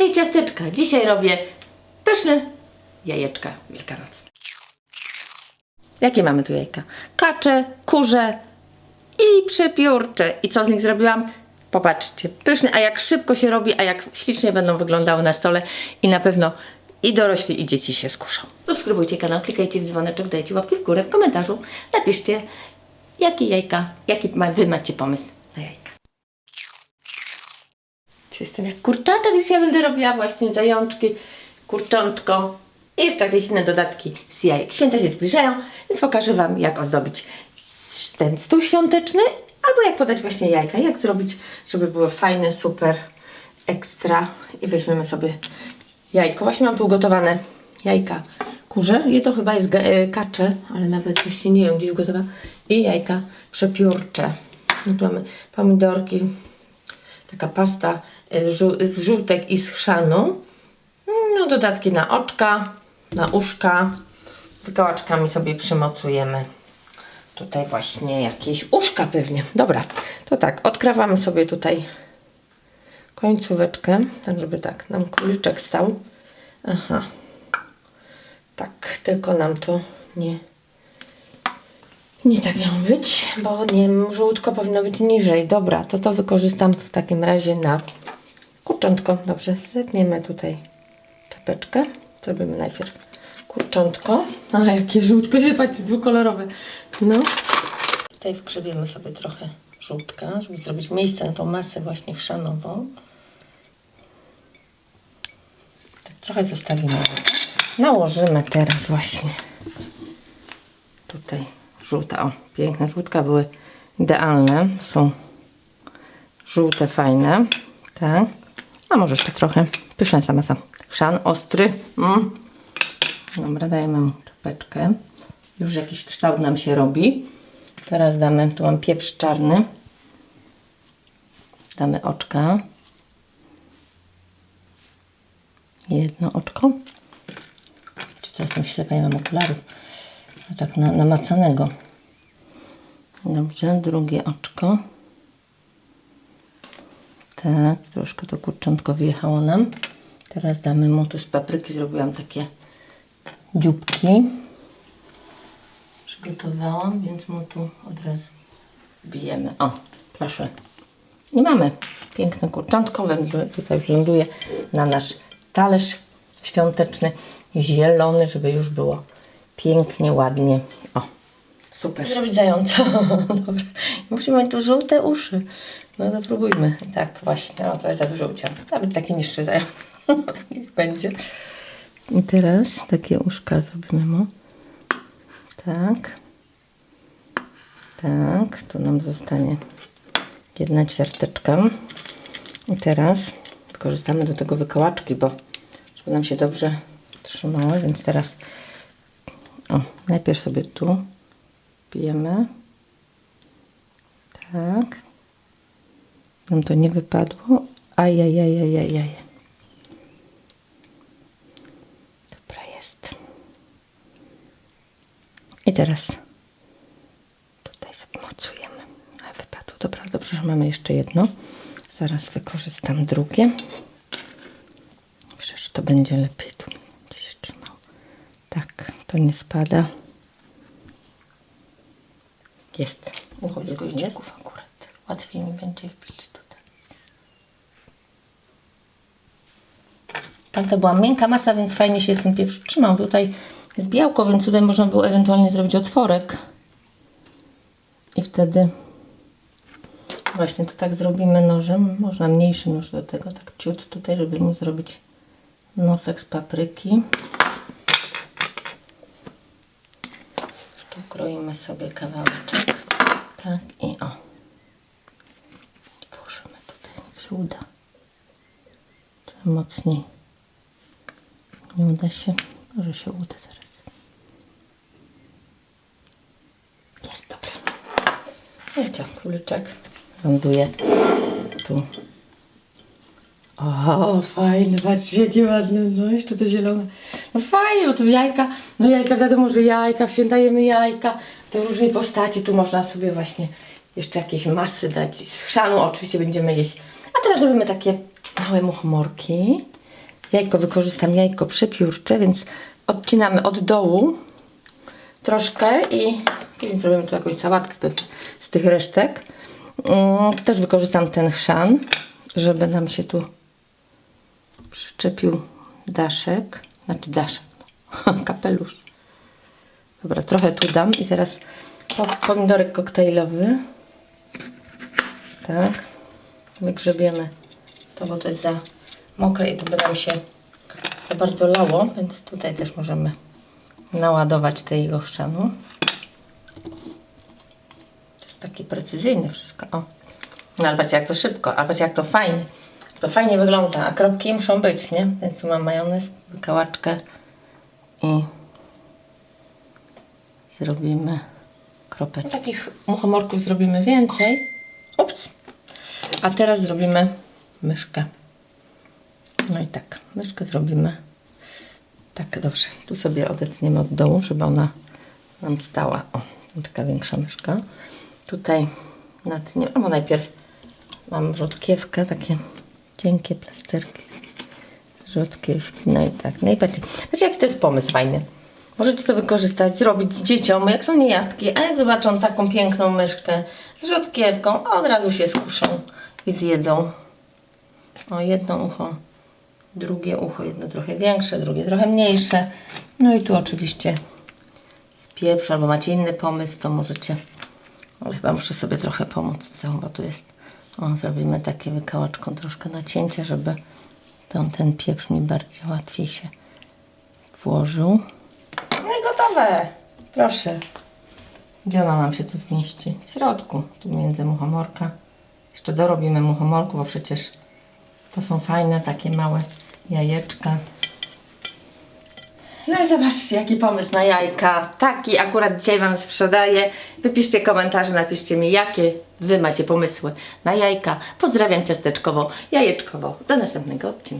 Hej ciasteczka, dzisiaj robię pyszne jajeczka wielkanocne. Jakie mamy tu jajka? Kacze, kurze i przepiórcze. I co z nich zrobiłam? Popatrzcie, pyszne, a jak szybko się robi, a jak ślicznie będą wyglądały na stole i na pewno i dorośli, i dzieci się skuszą. Subskrybujcie kanał, klikajcie w dzwoneczek, dajcie łapki w górę w komentarzu. Napiszcie, jakie jajka, jaki ma, wy macie pomysł na jajka. Jestem jak kurczaczek, dzisiaj będę robiła właśnie zajączki, kurczątko i jeszcze jakieś inne dodatki z jajek. Święta się zbliżają, więc pokażę Wam, jak ozdobić ten stół świąteczny, albo jak podać właśnie jajka, jak zrobić, żeby były fajne, super, ekstra. I weźmiemy sobie jajko. Właśnie mam tu ugotowane jajka kurze. Je to chyba jest e, kacze, ale nawet właśnie nie wiem, gdzieś gotowa. I jajka przepiórcze. No tu mamy pomidorki, taka pasta z żółtek i z chrzanu. No, dodatki na oczka, na uszka. Wykołaczkami sobie przymocujemy. Tutaj właśnie jakieś uszka pewnie. Dobra, to tak, odkrawamy sobie tutaj końcóweczkę, tak żeby tak nam króliczek stał. Aha. Tak, tylko nam to nie nie tak miało być, bo nie żółtko powinno być niżej. Dobra, to to wykorzystam w takim razie na kurczątko. Dobrze, zetniemy tutaj czapeczkę. Zrobimy najpierw kurczątko. A, jakie żółtko się patrzcie, dwukolorowe. No. Tutaj wgrzebiemy sobie trochę żółtka, żeby zrobić miejsce na tą masę właśnie chrzanową. Tak trochę zostawimy. Nałożymy teraz właśnie tutaj żółta. O, piękne żółtka były idealne. Są żółte, fajne. Tak. A może jeszcze trochę. Pyszna ta masa. Chrzan ostry. Mm. Dobra, dajemy mu czapeczkę. Już jakiś kształt nam się robi. Teraz damy, tu mam pieprz czarny. Damy oczka. Jedno oczko. Czy co, jestem ślepa, nie mam okularów. No tak na, namacanego. Dobrze, drugie oczko. Tak, troszkę to kurczątko wyjechało nam. Teraz damy mu tu z papryki, zrobiłam takie dzióbki. Przygotowałam, więc mu tu od razu bijemy. O, proszę. I mamy piękne kurczątko, tutaj już ląduje na nasz talerz świąteczny, zielony, żeby już było pięknie, ładnie. O, super. Zrobić zająca. Dobra. Musimy mieć tu żółte uszy. No to próbujmy. Tak, właśnie. O, trochę za dużo uciąłem. Nawet taki niższy zając. Niech będzie. I teraz takie uszka zrobimy mu. Tak. Tak, tu nam zostanie jedna ćwiarteczka. I teraz wykorzystamy do tego wykołaczki, bo żeby nam się dobrze trzymały, więc teraz o, najpierw sobie tu pijemy. Tak. Nam to nie wypadło. Ajajajajajaj. Dobra jest. I teraz tutaj sobie mocujemy. Ale wypadło. Dobra, dobrze, że mamy jeszcze jedno. Zaraz wykorzystam drugie. Że to będzie lepiej tu się trzymał. Tak, to nie spada. Jest. Ucho z goździków akurat. Łatwiej mi będzie wbić Tamta była miękka masa, więc fajnie się ten pieprz trzymał. Tutaj jest białko, więc tutaj można było ewentualnie zrobić otworek. I wtedy właśnie to tak zrobimy nożem. Można mniejszy nóż do tego, tak ciut tutaj, żeby mu zrobić nosek z papryki. Tu kroimy sobie kawałeczek. Tak i o. Włożymy tutaj, jak się uda. Trochę mocniej. Nie uda się. Może się uda zaraz. Jest, dobra. No i co, króliczek ląduje tu. O, fajne, patrzcie, jakie ładne, no jeszcze te zielone. No fajnie, bo tu jajka, no jajka, wiadomo, że jajka, w święta jemy jajka, to w różnej postaci, tu można sobie właśnie jeszcze jakieś masy dać, chrzanu oczywiście będziemy jeść. A teraz robimy takie małe muchomorki. Jajko wykorzystam jajko przepiórcze, więc odcinamy od dołu troszkę i później zrobimy tu jakąś sałatkę z, tych resztek. Mm, Też wykorzystam ten chrzan, żeby nam się tu przyczepił daszek, znaczy daszek, no, kapelusz. Dobra, trochę tu dam i teraz po- pomidorek koktajlowy. Tak. Wygrzebiemy to, bo to jest za mokre i tu by nam się za bardzo lało, więc tutaj też możemy naładować tego chrzanu. To jest takie precyzyjne wszystko. O. No ale patrzcie jak to szybko, a patrzcie jak to fajnie. To fajnie wygląda, a kropki muszą być, nie? Więc tu mam majonez, wykałaczkę i zrobimy kropeczkę. Takich muchomorków zrobimy więcej. Ups. A teraz zrobimy myszkę. No i tak, myszkę zrobimy. Tak, dobrze. Tu sobie odetniemy od dołu, żeby ona nam stała. O, taka większa myszka. Tutaj natniemy, albo najpierw mam rzodkiewkę, takie cienkie plasterki z rzodkiewki. No i tak, no i patrzcie, patrzcie jaki to jest pomysł fajny. Możecie to wykorzystać, zrobić dzieciom, jak są niejadki, a jak zobaczą taką piękną myszkę z rzodkiewką, od razu się skuszą i zjedzą. O, jedno ucho, drugie ucho, jedno trochę większe, drugie trochę mniejsze. No i tu oczywiście z pieprzu, albo macie inny pomysł, to możecie, ale chyba muszę sobie trochę pomóc, co, bo tu jest, o, zrobimy takie wykałaczką troszkę nacięcia, żeby tam ten pieprz mi bardziej łatwiej się włożył. No i gotowe! Proszę. Gdzie ona nam się tu zmieści? W środku, tu między muchomorka. Jeszcze dorobimy muchomorku, bo przecież to są fajne, takie małe jajeczka. No i zobaczcie, jaki pomysł na jajka. Taki akurat dzisiaj Wam sprzedaję. Wypiszcie komentarze, napiszcie mi, jakie Wy macie pomysły na jajka. Pozdrawiam ciasteczkowo, jajeczkowo. Do następnego odcinka.